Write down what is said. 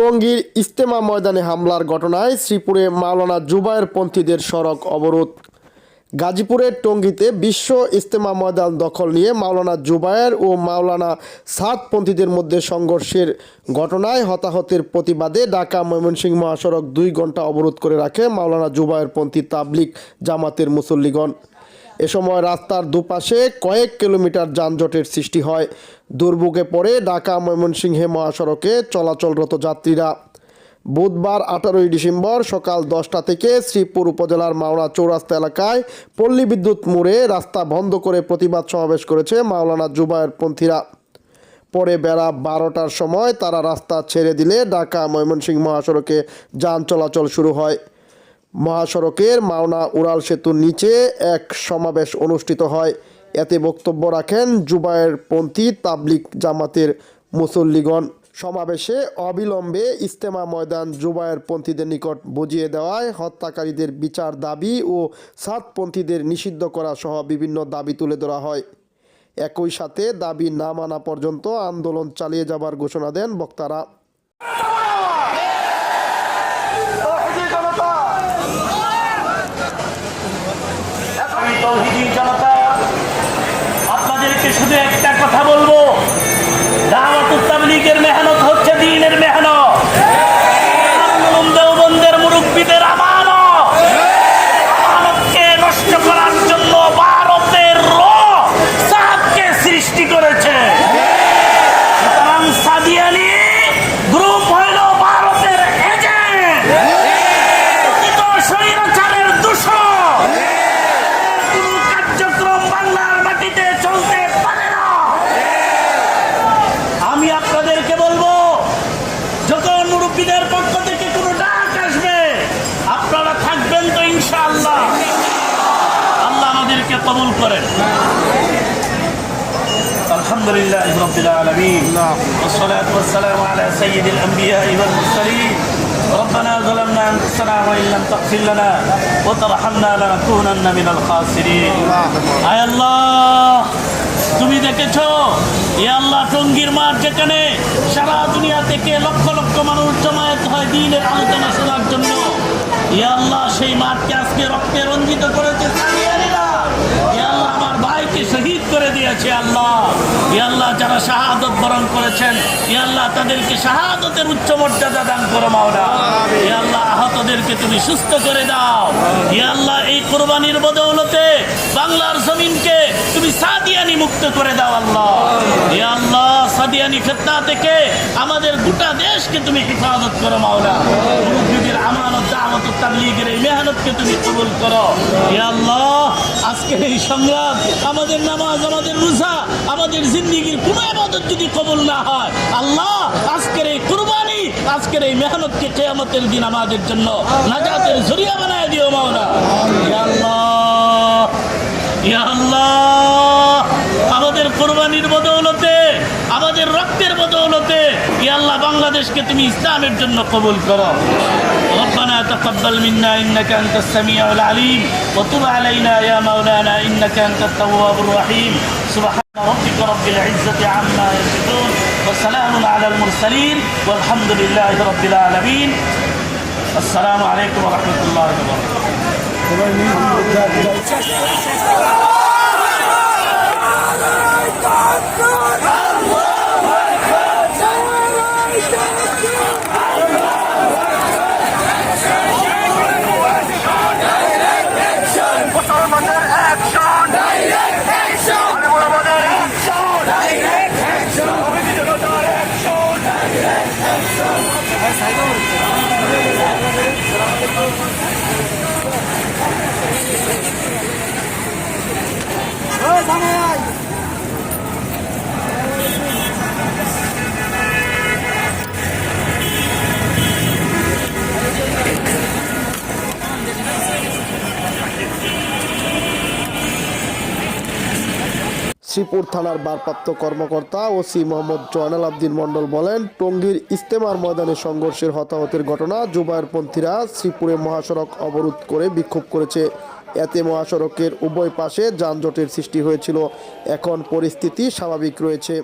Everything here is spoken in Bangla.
টঙ্গীর ইস্তেমা ময়দানে হামলার ঘটনায় শ্রীপুরে মাওলানা জুবায়ের পন্থীদের সড়ক অবরোধ। গাজীপুরের টঙ্গীতে বিশ্ব ইস্তেমা ময়দান দখল নিয়ে মাওলানা জুবায়ের ও মাওলানা সাতপন্থীদের মধ্যে সংঘর্ষের ঘটনায় হতাহতের প্রতিবাদে ঢাকা ময়মনসিংহ মহাসড়ক দুই ঘণ্টা অবরোধ করে রাখে মাওলানা জুবায়ের পন্থী তাবলিক জামাতের মুসল্লিগণ। এ সময় রাস্তার দুপাশে কয়েক কিলোমিটার যানজটের সৃষ্টি হয়। দুর্ভোগে পড়ে ঢাকা ময়মনসিংহে মহাসড়কে চলাচলরত যাত্রীরা। বুধবার আঠারোই ডিসেম্বর সকাল দশটা থেকে শ্রীপুর উপজেলার মাওনা চৌরাস্তা এলাকায় পল্লী বিদ্যুৎ মোড়ে রাস্তা বন্ধ করে প্রতিবাদ সমাবেশ করেছে মাওলানা জুবায়ের পন্থীরা। পরে বেলা বারোটার সময় তারা রাস্তা ছেড়ে দিলে ঢাকা ময়মনসিংহ মহাসড়কে যান চলাচল শুরু হয়। মহাসড়কের মাওনা উড়াল সেতুর নিচে এক সমাবেশ অনুষ্ঠিত হয়। এতে বক্তব্য রাখেন জুবায়ের পন্থী তাবলিক জামাতের মুসল্লিগণ। সমাবেশে অবিলম্বে ইস্তেমা ময়দান জুবায়ের পন্থীদের নিকট বুঝিয়ে দেওয়ায় হত্যাকারীদের বিচার দাবি ও সাতপন্থীদের নিষিদ্ধ করা সহ বিভিন্ন দাবি তুলে ধরা হয়। একই সাথে দাবি না মানা পর্যন্ত আন্দোলন চালিয়ে যাবার ঘোষণা দেন বক্তারা। তাবলীগের মেহনত করেন الحمد لله رب العالمين والصلاة والسلام على سيد الأنبياء والمرسلين ربنا ظلمنا أنفسنا وإن لم تغفر لنا وترحمنا لنكونن من الخاسرين আয় আল্লাহ তুমি দেখেছো এ আল্লাহ টঙ্গীর মাঠ যেখানে সারা দুনিয়া থেকে লক্ষ লক্ষ মানুষ জমায়েত হয় দিনের আলোচনা শোনার জন্য এ আল্লাহ সেই মাঠকে আজকে রক্তে রঞ্জিত করেছে সামিয়ানেরা। করে দিয়েছে আল্লাহ। ই আল্লাহ যারা শাহাদত বরণ করেছেন ই আল্লাহ তাদেরকে শাহাদতের উচ্চ মর্যাদা দান করো মাওলা ই আল্লাহ আহতদেরকে তুমি সুস্থ করে দাও। ই আল্লাহ এই কোরবানির বদৌলতে বাংলার জমিনকে তুমি সাদিয়ানি মুক্ত করে দাও আল্লাহ। ইয়াল্লাহ সাদিয়ানি ফেতনা থেকে আমাদের গোটা দেশকে তুমি হেফাজত করো মাওলা মুরব্বীদের আমানত দাওয়াত তাবলীগের এই মেহনতকে তুমি কবুল করো। ইয়া আল্লাহ আজকের এই সংগ্রাম, আমাদের নামাজ, আমাদের রোজা, আমাদের জিন্দিগির কোনো আবাদত যদি কবুল না হয়, আল্লাহ আজকের এই কুরবানি, আজকের এই মেহনতকে কেয়ামতের দিন আমাদের জন্য নাজাতের জরিয়া বানায় দিও ইয়া আল্লাহ, আমাদের কোরবানির বদৌলতে, আমাদের রক্তের বদৌলতে, ইয়া আল্লাহ, বাংলাদেশকে তুমি ইসলামের জন্য কবুল করো। ربنا تقبل منا إنك أنت السميع العليم وتب علينا يا مولانا إنك أنت التواب الرحيم. سبحان ربك رب العزة عما يصفون وسلام على المرسلين والحمد لله رب العالمين. السلام عليكم ورحمة الله وبركاته. Ay, শ্রীপুর থানার ভারপ্রাপ্ত কর্মকর্তা ও সি মোহাম্মদ জয়নাল আব্দিন মন্ডল বলেন, টঙ্গীর ইস্তেমার ময়দানে সংঘর্ষের হতাহতের ঘটনা জুবায়ের পন্থীরা শ্রীপুরে মহাসড়ক অবরোধ করে বিক্ষোভ করেছে। এতে মহাসড়কের উভয় পাশে যানজটের সৃষ্টি হয়েছিল। এখন পরিস্থিতি স্বাভাবিক রয়েছে।